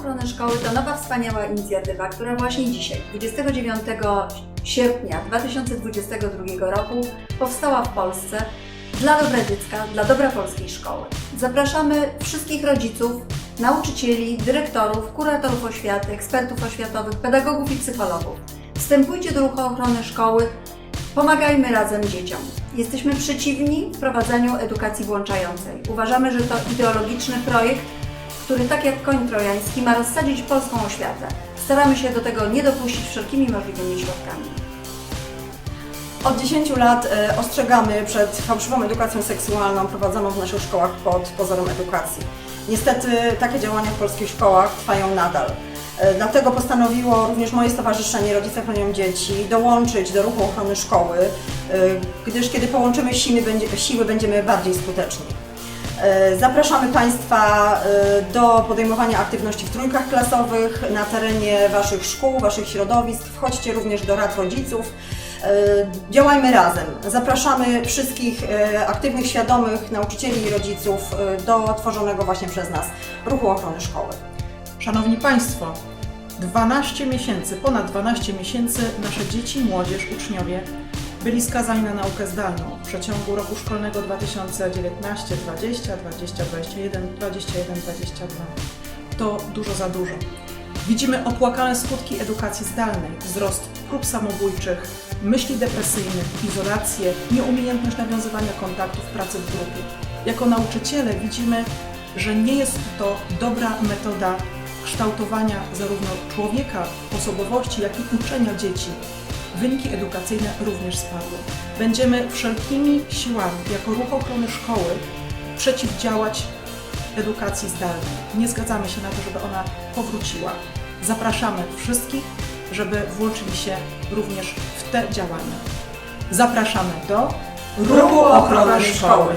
Ochrony Szkoły to nowa wspaniała inicjatywa, która właśnie dzisiaj, 29 sierpnia 2022 roku, powstała w Polsce dla dobra dziecka, dla dobra polskiej szkoły. Zapraszamy wszystkich rodziców, nauczycieli, dyrektorów, kuratorów oświaty, ekspertów oświatowych, pedagogów i psychologów. Wstępujcie do ruchu ochrony szkoły, pomagajmy razem dzieciom. Jesteśmy przeciwni wprowadzaniu edukacji włączającej. Uważamy, że to ideologiczny projekt, który tak jak koń trojański ma rozsadzić polską oświatę. Staramy się do tego nie dopuścić wszelkimi możliwymi środkami. Od 10 lat e, ostrzegamy przed fałszywą edukacją seksualną prowadzoną w naszych szkołach pod pozorem edukacji. Niestety takie działania w polskich szkołach trwają nadal. E, Dlatego postanowiło również moje stowarzyszenie Rodzice Chronią Dzieci dołączyć do ruchu ochrony szkoły, e, gdyż kiedy połączymy siły, siły będziemy bardziej skuteczni. E, Zapraszamy Państwa e, do podejmowania aktywności w trójkach klasowych na terenie Waszych szkół, Waszych środowisk. Wchodźcie również do rad rodziców. E, Działajmy razem. Zapraszamy wszystkich aktywnych, świadomych nauczycieli i rodziców do tworzonego właśnie przez nas ruchu ochrony szkoły. Szanowni Państwo, 12 miesięcy, ponad 12 miesięcy nasze dzieci, młodzież, uczniowie byli skazani na naukę zdalną w przeciągu roku szkolnego 2019, 20, 20, 21, 21, 22. To dużo za dużo. Widzimy opłakane skutki edukacji zdalnej, wzrost prób samobójczych, myśli depresyjnych, izolację, nieumiejętność nawiązywania kontaktów, pracy w grupie. Jako nauczyciele widzimy, że nie jest to dobra metoda kształtowania zarówno człowieka, osobowości, jak i uczenia dzieci. Wyniki edukacyjne również spadły. Będziemy wszelkimi siłami, jako ruch ochrony szkoły, przeciwdziałać edukacji zdalnej. Nie zgadzamy się na to, żeby ona powróciła. Zapraszamy wszystkich, żeby włączyli się również w te działania. Zapraszamy do Ruchu Ochrony Szkoły.